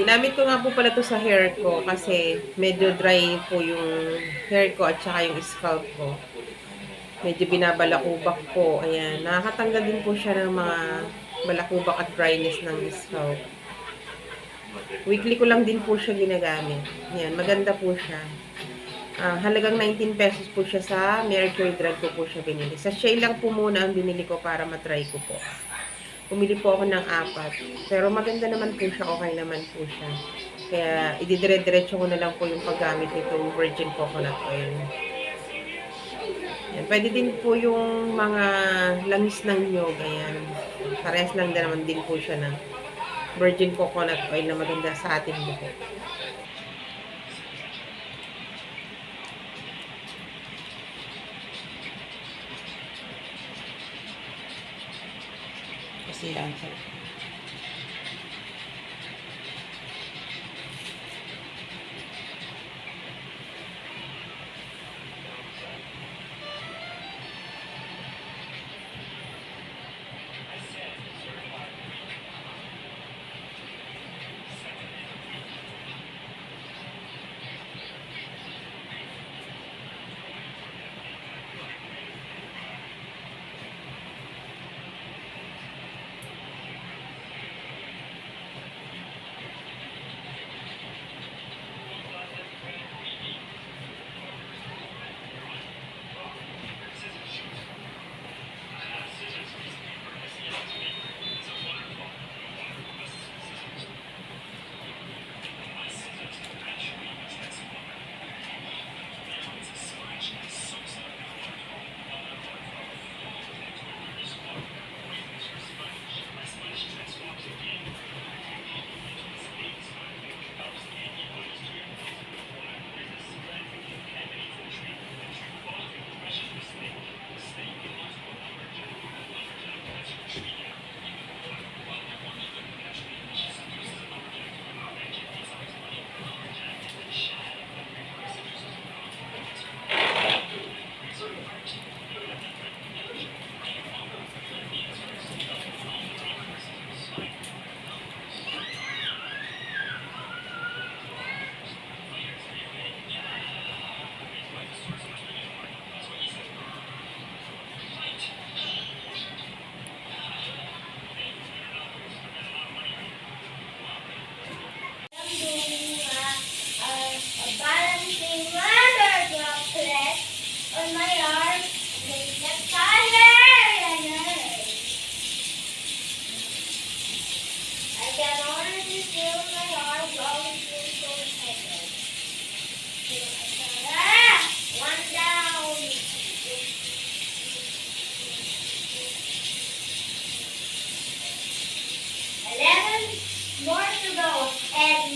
Ginamit ko nga po pala to sa hair ko kasi medyo dry po yung hair ko at saka yung scalp ko. Medyo binabalakubak po. Ayan. Nakakatanggal din po siya ng mga balakubak at dryness ng scalp. Weekly ko lang din po siya ginagamit. Ayan. Maganda po siya. Ah, halagang 19 pesos po siya sa Mercury Drug ko po siya binili. Sa Shea lang po muna ang binili ko para matry ko po. Pumili po ako ng apat. Pero maganda naman po siya, okay naman po siya. Kaya ididire-diretso ko na lang po yung paggamit nitong virgin coconut oil. Yan. Pwede din po yung mga langis ng nyog. Ayan. Parehas lang din naman din po siya ng virgin coconut oil na maganda sa ating buhok. Kasi yan.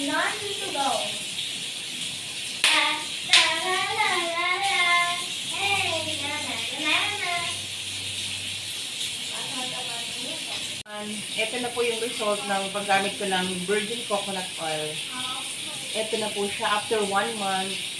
90 to go. Ito na po yung result ng paggamit ko ng virgin coconut oil. Ito na po siya after one month.